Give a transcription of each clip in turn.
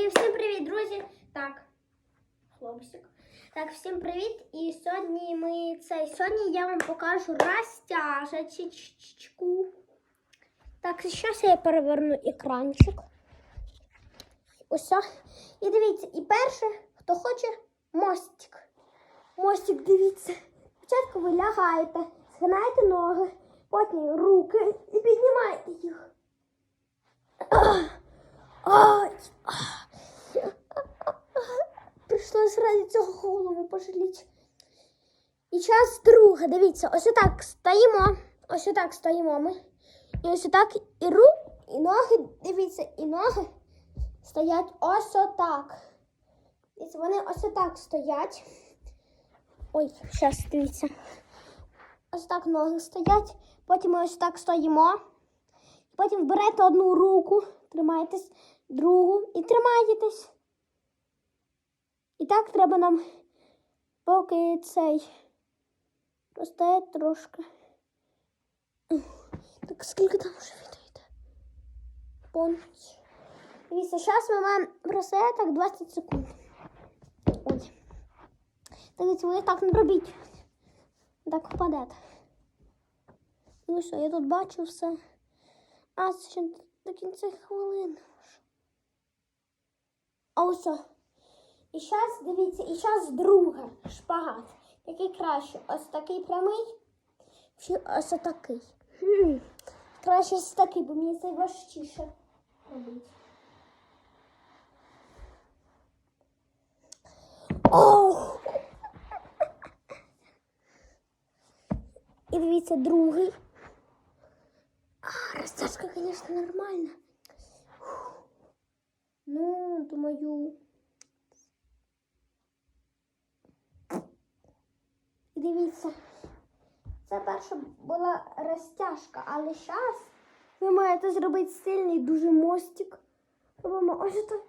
І всім привіт, друзі! Так, хлопчик. Так, всім привіт! І сьогодні ми цей сьогодні я вам покажу розтяжечку. Так, зараз я переверну екранчик. О. І дивіться, і перше, хто хоче, мостик. Мостик, дивіться. Спочатку ви лягаєте, згинаєте ноги, потім руки і піднімаєте їх. Ради цього голову пожаліти. І час друге. Дивіться, ось отак стоїмо. Ось отак стоїмо ми. І ось отак і рук, і ноги, дивіться, і ноги стоять ось отак. Дивіться, вони ось отак стоять. Ой, зараз дивіться. Ось так ноги стоять. Потім ми ось так стоїмо. Потім берете одну руку, тримаєтесь, другу і тримаєтесь. І так треба нам поки цей росте трошки. Так скільки там вже відійде? Понч. Дивіться, зараз ми маємо росте так 20 секунд. Ой. Дивіться, ви так не робіть. Так впадете. Ну що, я тут бачу все. А, це ще до кінця хвилин. А ось. І зараз, дивіться, і зараз друге шпагат. Який краще? Ось такий прямий чи ось такий? Краще ось такий, бо мені це важчіше робити. Ох! І дивіться, другий. А, растяжка, конечно, нормальна. Ну, думаю. Дивіться, це перша була розтяжка, але зараз ви маєте зробити сильний дуже мостик. Робимо ось так.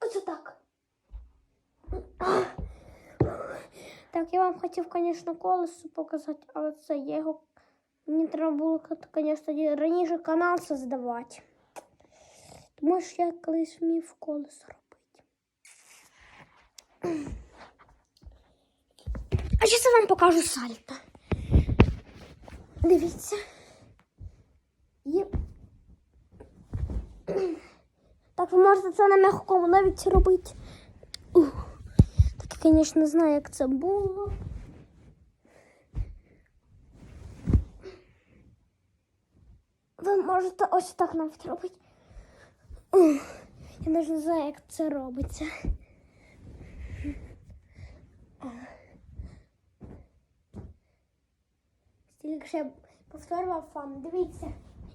Ось так. Так, я вам хотів, звісно, колесо показати, але це я його. Мені треба було, звісно, раніше канал создавати. Тому що я колись вмів колесо робити. А зараз я вам покажу сальто. Дивіться. Є. Так, ви можете це на м'якому навіть робити. Ух. Так, я, звісно, знаю, як це було. Ви можете ось так навіть робити. Ух, Я навіть не знаю, як це робиться. Стільки ще повторював вам, дивіться.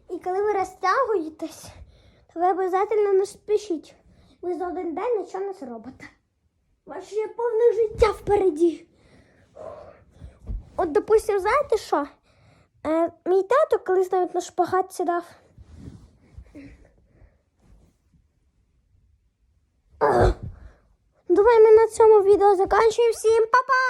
І коли ви розтягуєтесь, то ви обов'язково не спішіть. Ви за один день нічого не зробите. Ваше є повне життя впереді. От, допустим, знаєте що? Е, мій тато колись навіть на шпагат сідав. Думаю, ми на цьому відео закінчуємо. Всім па-па!